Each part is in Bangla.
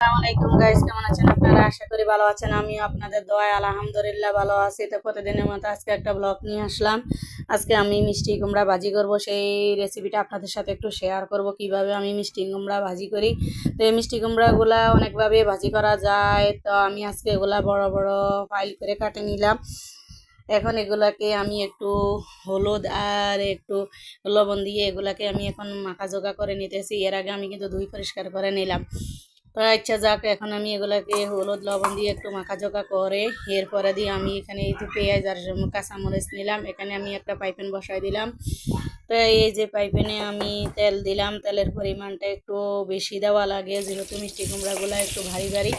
আসসালামাইকুম গাইস কেমন আছেন আপনারা? আশা করি ভালো আছেন। আমি আপনাদের দোয়ায় আলহামদুলিল্লাহ ভালো আছি। তো প্রতিদিনের মতো আজকে একটা ব্লগ নিয়ে আসলাম। আজকে আমি মিষ্টি কুমড়া ভাজি করব। সেই রেসিপিটা আপনাদের সাথে একটু শেয়ার করব, কীভাবে আমি মিষ্টি কুমড়া ভাজি করি। তো এই মিষ্টি কুমড়াগুলা অনেকভাবে ভাজি করা যায়। তো আমি আজকে এগুলা বড় বড় ফাইল করে কাটে নিলাম। এখন এগুলাকে আমি একটু হলুদ আর একটু লবণ দিয়ে এগুলাকে আমি এখন মাখা জোগা করে নিতেছি। এর আগে আমি কিন্তু ধুই পরিষ্কার করে নিলাম। তো ইচ্ছা যাক এখন আমি এগুলাকে হলুদ লবণ দিয়ে একটু মাখাজোকা করে এরপরে দিয়ে আমি এখানে একটু পেঁয়াজ আর কাঁচামরিচ নিলাম। এখানে আমি একটা পাইপেন বসাই দিলাম। তো এই যে পাইপেনে আমি তেল দিলাম। তেলের পরিমাণটা একটু বেশি দেওয়া লাগে যেহেতু মিষ্টি কুমড়াগুলো একটু ভারী ভারী।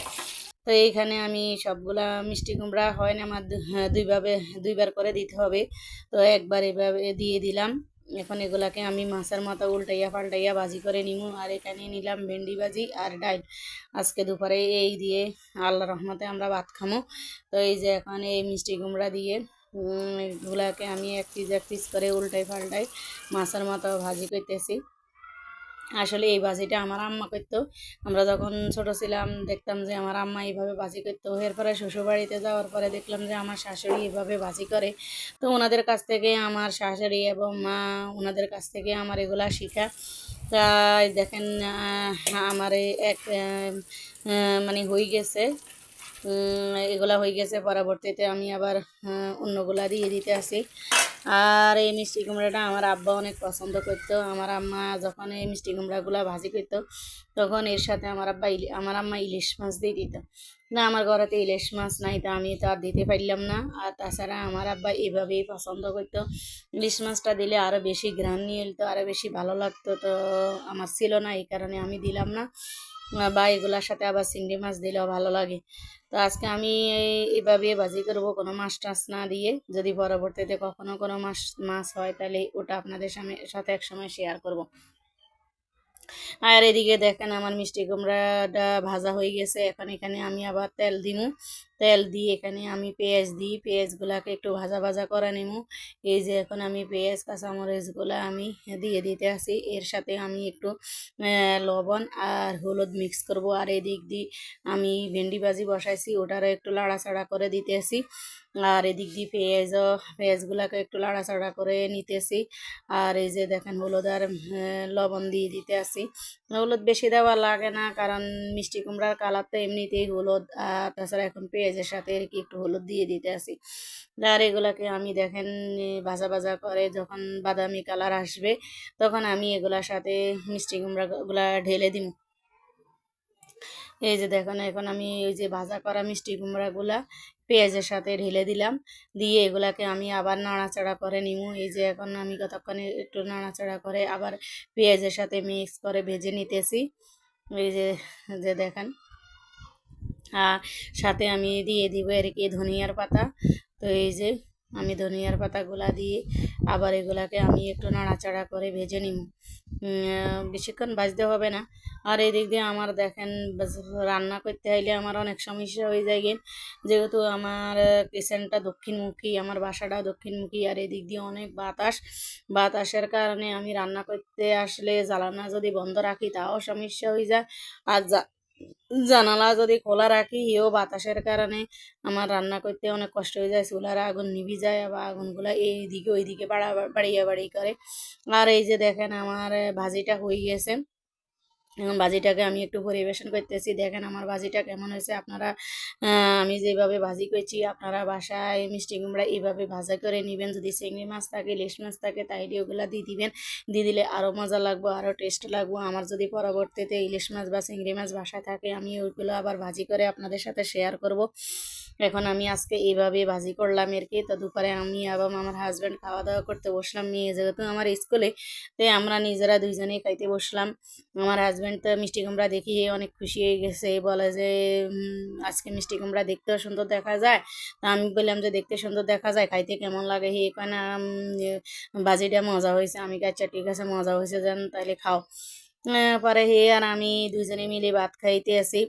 তো এইখানে আমি সবগুলা মিষ্টি কুমড়া হয় না আমার হ্যাঁ, দুইভাবে দুইবার করে দিতে হবে। তো একবার এভাবে দিয়ে দিলাম। এখন এগুলাকে আমি মাছের মতো উল্টাইয়া পাল্টাইয়া ভাজি করে নিমু। আর এখানে নিলাম ভেন্ডি ভাজি আর ডাইল। আজকে দুপুরে এই দিয়ে আল্লাহ রহমতে আমরা ভাত খামো। তো এই যে এখন এই মিষ্টি কুমড়া দিয়ে এগুলাকে আমি এক পিস এক পিস করে উল্টাই পাল্টাই মাছের মতো ভাজি করতেছি। আসলে এই বাজিটা আমার আম্মা করতো। আমরা যখন ছোট ছিলাম, দেখতাম যে আমার আম্মা এইভাবে বাজি করতো। এরপরে শ্বশুরবাড়িতে যাওয়ার পরে দেখলাম যে আমার শাশুড়ি এইভাবে বাজি করে। তো ওনাদের কাছ থেকে আমার শাশুড়ি এবং মা ওনাদের কাছ থেকে আমার এগুলা শিখা। তাই দেখেন আমার এক মানে হয়ে গেছে। এগুলা হয়ে গেছে। পরবর্তীতে আমি আবার অন্যগুলা দিয়ে দিতে আসি। আর এই মিষ্টি কুমড়াটা আমার আব্বা অনেক পছন্দ করতো। আমার আম্মা যখন এই মিষ্টি কুমড়াগুলা ভাজি করতো, তখন এর সাথে আমার আব্বা আমার আম্মা ইলিশ মাছ দিয়ে দিত। না, আমার ঘরেতে ইলিশ মাছ নাই, তো আমি তো আর দিতে পারলাম না। আর তাছাড়া আমার আব্বা এভাবেই পছন্দ করতো। ইলিশ মাছটা দিলে আরও বেশি ঘ্রাণ নিয়ে এলতো আরও বেশি ভালো লাগতো। তো আমার ছিল না, এই কারণে আমি দিলাম না। বা এগুলার সাথে আবার চিংড়ি মাছ দিলেও ভালো লাগে। তো আজকে আমি এভাবে ভাজি করব, কোনো মাছ টাছ না দিয়ে। যদি পরবর্তীতে কখনো কোনো মাছ মাছ হয়, তাহলে ওটা আপনাদের সামনে সাথে একসময় শেয়ার করব। আর এদিকে দেখেন আমার মিষ্টি কুমড়াটা ভাজা হয়ে গেছে। এখন এখানে আমি আবার তেল দিমু। তেল দিয়ে এখানে আমি পেঁয়াজ দিই, পেঁয়াজগুলাকে একটু ভাজা ভাজা করে নিমু। এই যে এখন আমি পেঁয়াজ, কাঁচামরিচগুলো আমি দিয়ে দিতে আসি। এর সাথে আমি একটু লবণ আর হলুদ মিক্স করব। আর এদিক দিয়ে আমি ভেন্ডি ভাজি বসাইছি, ওটারও একটু লাড়াচাড়া করে দিতে আসি। আর এদিক দিয়ে পেঁয়াজও, পেঁয়াজগুলাকে একটু লাড়াচাড়া করে নিতেছি আর এই যে দেখেন হলুদ আর লবণ দিয়ে দিতে আসি। হলুদ বেশি দেওয়া লাগে না, কারণ মিষ্টি কুমড়ার কালার তো এমনিতেই হলুদ। আর তাছাড়া এখন পেঁয়াজের সাথে আর কি একটু হলুদ দিয়ে দিতে আসি। আর এগুলাকে আমি দেখেন ভাজা ভাজা করে যখন বাদামি কালার আসবে, তখন আমি এগুলার সাথে মিষ্টি কুমড়াগুলা ঢেলে দিব এই যে দেখুন, এখন আমি ওই যে ভাজা করা মিষ্টি কুমড়াগুলা পেঁয়াজের সাথে ঢেলে দিলাম। দিয়ে এগুলাকে আমি আবার নাড়াচাড়া করে নিমু। এই যে এখন আমি কতক্ষণে একটু নাড়াচাড়া করে আবার পেঁয়াজের সাথে মিক্স করে ভেজে নিতেছি। এই যে যে দেখেন সাথে আমি দিয়ে দিব আর কি ধনিয়ার পাতা। তো এই যে আমি ধনিয়ার পাতাগুলা দিয়ে আবার এগুলাকে আমি একটু নাড়াচাড়া করে ভেজে নিব। বেশিক্ষণ ভাজতে হবে না। আর এদিক দিয়ে আমার দেখেন রান্না করতে হইলে আমার অনেক সমস্যা হয়ে যায় যেহেতু আমার কিচেনটা দক্ষিণমুখী, আমার বাসাটা দক্ষিণমুখী, আর এদিক দিয়ে অনেক বাতাস। বাতাসের কারণে আমি রান্না করতে আসলে জ্বালানা যদি বন্ধ রাখি, তাও সমস্যা হয়ে যায়। আর জানালা যদি খোলা রাখি এও বাতাসের কারণে আমার রান্না করতে অনেক কষ্ট হয়ে যায়। চুলার আগুন নিভি যায় বা আগুনগুলো এইদিকে ওইদিকে বাড়া বাড়িয়ে বাড়ি করে। আর এই যে দেখেন, আমার ভাজিটা হয়ে গেছে। এখন ভাজিটাকে আমি একটু পরিবেশন করতেছি। দেখেন আমার ভাজিটা কেমন হয়েছে। আপনারা আমি যেভাবে ভাজি করছি আপনারা বাসায় মিষ্টি কুমড়া এইভাবে ভাজা করে নেবেন। যদি চিংড়ি মাছ থাকে ইলিশ মাছ থাকে, তাইলে ওগুলা দিয়ে দিবেন। দিয়ে দিলে আরও মজা লাগবো আরও টেস্ট লাগবো। আমার যদি পরবর্তীতে ইলিশ মাছ বা চিংড়ি মাছ বাসায় থাকে, আমি ওইগুলো আবার ভাজি করে আপনাদের সাথে শেয়ার করব। এখন আমি আজকে এইভাবে ভাজি করলাম আর কি, তো দুপুরে আমি এবং আমার হাজব্যান্ড খাওয়া দাওয়া করতে বসলাম মেয়ে যেহেতু আমার স্কুলে তাই আমরা নিজেরা দুইজনেই খাইতে বসলাম। আমার হাজব্যান্ড তো মিষ্টি কুমড়া দেখি অনেক খুশি হয়ে গেছে, বলে যে আজকে মিষ্টি কুমড়া দেখতেও সুন্দর দেখা যায়। তা আমি বললাম যে, দেখতে সুন্দর দেখা যায়, খাইতে কেমন লাগে? হে এখানে বাজিটা মজা হয়েছে। আমি আচ্ছা ঠিক আছে, মজা হয়েছে, যেন তাহলে খাও। পরে হে আর আমি দুজনে মিলে ভাত খাইতে আসি।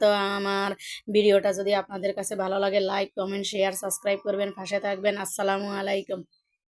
তো আমার ভিডিওটা যদি আপনাদের কাছে ভালো লাগে লাইক কমেন্ট শেয়ার সাবস্ক্রাইব করবেন, পাশে থাকবেন। আসসালামু আলাইকুম।